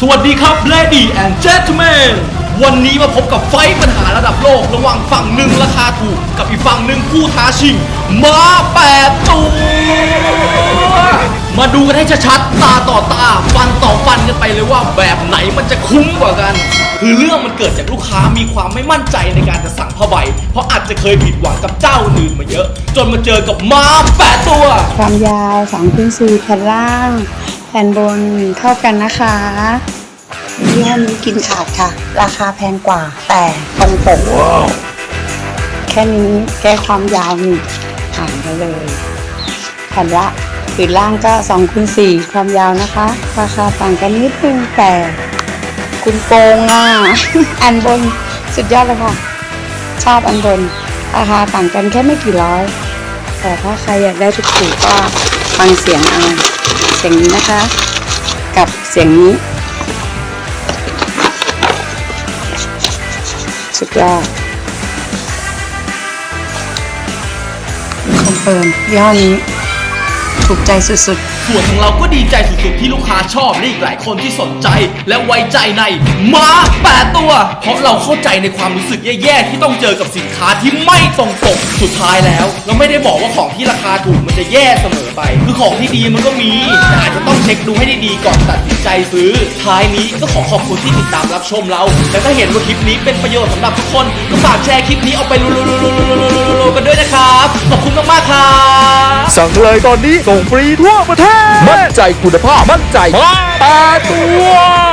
สวัสดีครับ Lady and Gentlemen วันนี้มาพบกับไฟปัญหาระดับโลก ระหว่างฝั่งหนึ่งราคาถูก กับอีกฝั่งหนึ่งผู้ท้าชิง มาแปดตัวมาดูกันให้ชัดๆตาต่อตา ฟันต่อฟันกันไปเลยว่าแบบไหนมันจะคุ้มกว่ากัน คือเรื่องมันเกิดจากลูกค้ามีความไม่มั่นใจในการจะสั่งผ้าใบ เพราะอาจจะเคยผิดหวังกับเจ้าอื่นมาเยอะ จนมาเจอกับมาแปดตัว ความยาว2คูณ4แผ่นล่าง ผ่นบนเท่ากันนะคะยี่ห้อนี้กินขาดค่ะ ราคาแพงกว่า แต่ตรงปกแค่นี้แก้ความยาวนี่ห่างกันเลย แผ่นละผืนล่างก็2คูณ4ความยาวนะคะ ราคาต่างกันนิดนึงแต่คุณโปงอะ อันบนสุดยอดเลยค่ะ ชอบอันบน ราคาต่างกันแค่ไม่กี่ร้อย แต่ถ้าใครอยากได้ถูกๆก็ฟังเสียงเอาเสียงนี้นะคะ กับเสียงนี้ สุดยอดคอนเฟิร์มยี่ห้อนี้ ถูกใจสุด ส่วนของเราก็ดีใจสุดๆที่ลูกค้าชอบและอีกหลายคนที่สนใจ และไว้ใจในม้าแปดตัว เพราะเราเข้าใจในความรู้สึกแย่ๆที่ต้องเจอกับสินค้าที่ไม่ตรงปกสุดท้ายแล้ว เราไม่ได้บอกว่าของที่ราคาถูกมันจะแย่เสมอไป คือของที่ดีมันก็มีแต่อาจจะต้องเช็คดูให้ดีๆก่อนตัดสินใจซื้อ ท้ายนี้ก็ขอขอบคุณที่ติดตามรับชมเราและถ้าเห็นว่าคลิปนี้เป็นประโยชน์สำหรับทุกคนก็ฝากแชร์คลิปนี้ออกไปรัวๆๆๆๆๆกันด้วยนะครับขอบคุณมากๆครับ สั่งเลยตอนนี้ส่งฟรีทั่วประเทศ มั่นใจคุณภาพ มั่นใจมาแปดตัว